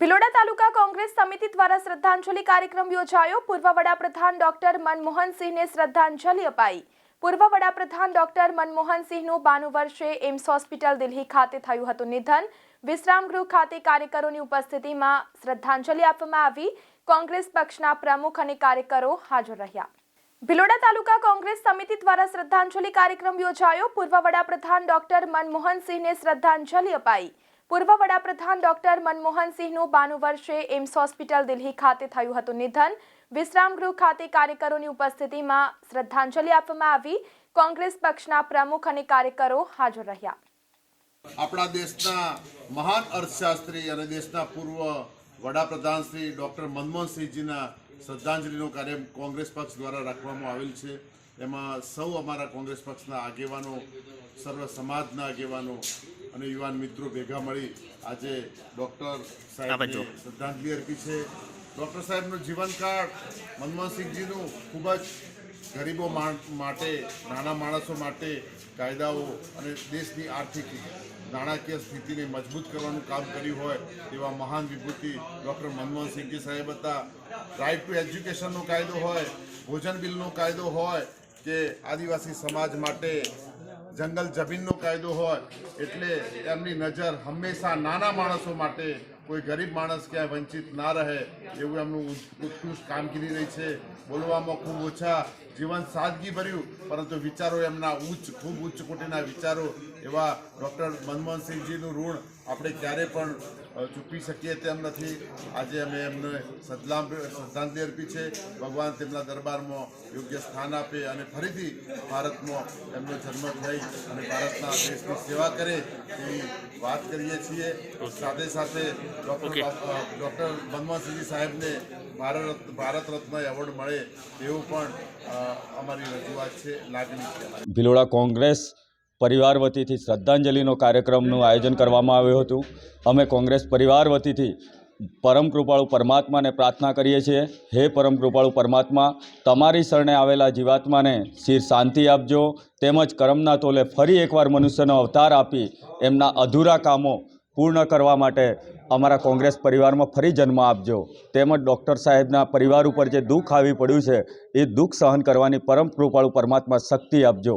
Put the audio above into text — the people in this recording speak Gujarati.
ભિલોડા તાલુકા કોંગ્રેસ સમિતિ દ્વારા શ્રદ્ધાંજલિ કાર્યક્રમ યોજાયો. પૂર્વ વડાપ્રધાન ડોક્ટર મનમોહનસિંહને શ્રદ્ધાંજલિ અપાઈ. પૂર્વ વડાપ્રધાન ડોક્ટર મનમોહનસિંહનું બાનું વર્ષે એમ્સ હોસ્પિટલ દિલ્હી ખાતે થયું હતું નિધન. વિશ્રામ ગૃહ ખાતે કાર્યકરોની ઉપસ્થિતિમાં શ્રદ્ધાંજલિ આપવામાં આવી. કોંગ્રેસ પક્ષના પ્રમુખ અને કાર્યકરો હાજર રહ્યા. ભિલોડા તાલુકા કોંગ્રેસ સમિતિ દ્વારા શ્રદ્ધાંજલિ કાર્યક્રમ યોજાયો. પૂર્વ વડાપ્રધાન ડોક્ટર મનમોહનસિંહને શ્રદ્ધાંજલિ અપાઈ. પૂર્વ વડાપ્રધાન ડોક્ટર મનમોહનસિંહનું બાનું વર્ષે એમ્સ હોસ્પિટલ દિલ્હી ખાતે થયું હતું નિધન. વિશ્રામ ગૃહ ખાતે કાર્યકરોની ઉપસ્થિતિમાં શ્રદ્ધાંજલિ આપવામાં આવી. કોંગ્રેસ પક્ષના પ્રમુખ અને કાર્યકરો હાજર રહ્યા. આપણા દેશના મહાન અર્થશાસ્ત્રી અને દેશના પૂર્વ વડાપ્રધાન શ્રી ડૉક્ટર મનમોહનસિંહજીના શ્રદ્ધાંજલિનો કાર્ય કોંગ્રેસ પક્ષ દ્વારા રાખવામાં આવેલ છે. એમાં સૌ અમારા કોંગ્રેસ પક્ષના આગેવાનો સર્વ સમાજના આગેવાનો અને યુવાન મિત્રો ભેગા મળી આજે ડૉક્ટર સાહેબને શ્રદ્ધાંજલિ અર્પી છે. ડૉક્ટર સાહેબનું જીવનકાળ મનમોહનસિંહજીનું ખૂબ જ ગરીબો માટે નાના માણસો માટે કાયદાઓ અને દેશની આર્થિક નાણાકીય સ્થિતિને મજબૂત કરવાનું કામ કર્યું હોય એવા મહાન વિભૂતિ ડૉક્ટર મનમોહનસિંહજી સાહેબ હતા. રાઇટ ટુ એજ્યુકેશનનો કાયદો હોય ભોજન બિલનો કાયદો હોય કે આદિવાસી સમાજ માટે જંગલ જમીનનો કાયદો હોય, એટલે એમની નજર હંમેશા નાના માણસો માટે, કોઈ ગરીબ માણસ ક્યાંય વંચિત ના રહે, એવું એમનું ઉત- ઉત્કૃષ્ટ કામગીરી રહી છે. બોલવામાં ખૂબ ઓછા જીવન સાદગી ભર્યું પરંતુ વિચારો એમના ઉચ્ચ, ખૂબ ઉચ્ચ કોટીના વિચારો એવા ડૉક્ટર મનમોહનસિંહજીનું ઋણ આપણે ક્યારે પણ અ, ચૂકવી શકીએ તેમ નથી. આજે અમે એમને સદલામ શ્રદ્ધાંજલિ અર્પી છે. ભગવાન તેમના દરબારમાં યોગ્ય સ્થાન આપે અને ફરીથી ભારતમાં એમનો જન્મ થઈ અને ભારતના દેશની સેવા કરે તેવી વાત કરીએ છીએ. સાથે સાથે ડૉક્ટર ડૉક્ટર મનમોહનસિંહજી સાહેબને ભારત ભારત રત્ન એવોર્ડ મળે એવું પણ અમારી રજૂઆત છે. લાગણી છે ભિલોડા કોંગ્રેસ પરિવાર વતીથી શ્રદ્ધાંજલિનો કાર્યક્રમનું આયોજન કરવામાં આવ્યું હતું. અમે કોંગ્રેસ પરિવાર વતીથી પરમ કૃપાળુ પરમાત્માને પ્રાર્થના કરીએ છીએ. હે પરમ કૃપાળુ પરમાત્મા, તમારી શરણે આવેલા જીવાત્માને શિર શાંતિ આપજો. તેમજ કરમના તોલે ફરી એકવાર મનુષ્યનો અવતાર આપી એમના અધૂરા કામો પૂર્ણ કરવા માટે અમારા કોંગ્રેસ પરિવારમાં ફરી જન્મ આપજો. તેમજ ડૉક્ટર સાહેબના પરિવાર ઉપર જે દુઃખ આવી પડ્યું છે, એ દુઃખ સહન કરવાની પરમ કૃપાળુ પરમાત્મા શક્તિ આપજો.